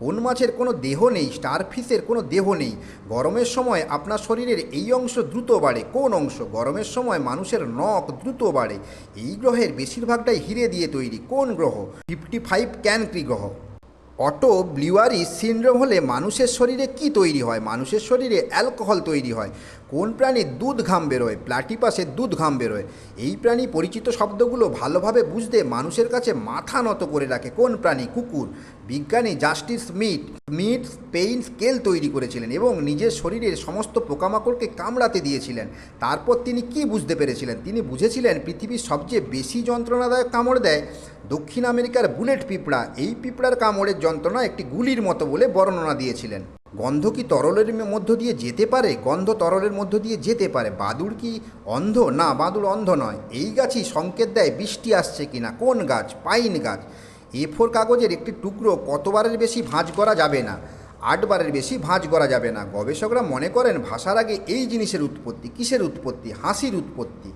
কোন মাছের কোনো দেহ নেই স্টারফিশের কোনো দেহ নেই। গরমের সময় আপনার শরীরের এই অংশ দ্রুত বাড়ে। কোন অংশ? গরমের সময় মানুষের নখ দ্রুত বাড়ে। এই গ্রহের বেশিরভাগটাই হিরে দিয়ে তৈরি। কোন গ্রহ? ফিফটি ফাইভ ক্যানক্রি গ্রহ। অটো ব্লিওয়ারি সিনড্রোম হলে মানুষের শরীরে কি তৈরি হয়? মানুষের শরীরে অ্যালকোহল তৈরি হয়। কোন প্রাণীর দুধ ঘাম বেরোয়? প্লাটিপাসের দুধ ঘাম বেরোয়। এই প্রাণী পরিচিত শব্দগুলো ভালোভাবে বুঝতে মানুষের কাছে মাথা নত করে রাখে। কোন প্রাণী? কুকুর। বিজ্ঞানী Justin Smith Smith pain scale তৈরি করেছিলেন এবং নিজের শরীরের সমস্ত পোকামাকড়কে কামড়াতে দিয়েছিলেন। তারপর তিনি কি বুঝতে পেরেছিলেন? তিনি বুঝেছিলেন পৃথিবীর সবচেয়ে বেশি যন্ত্রণাদায়ক কামড় দেয় দক্ষিণ আমেরিকার বুলেট পিঁপড়া, এই পিঁপড়ার কামড়ের যন্ত্রণা একটি গুলির মতো বলে বর্ণনা দিয়েছিলেন। গন্ধ কি তরলের মধ্য দিয়ে যেতে পারে? গন্ধ তরলের মধ্য দিয়ে যেতে পারে। বাদুড় কি অন্ধ? না, বাদুড় অন্ধ নয়। এই গাছই সংকেত দেয় বৃষ্টি আসছে কিনা কোন গাছ? পাইন গাছ। এ ফোর কাগজের একটি টুকরো কতবারের বেশি ভাঁজ করা যাবে না? আটবারের বেশি ভাঁজ করা যাবে না। গবেষকরা মনে করেন, ভাষার আগে এই জিনিসের উৎপত্তি, কিসের উৎপত্তি? হাসির উৎপত্তি।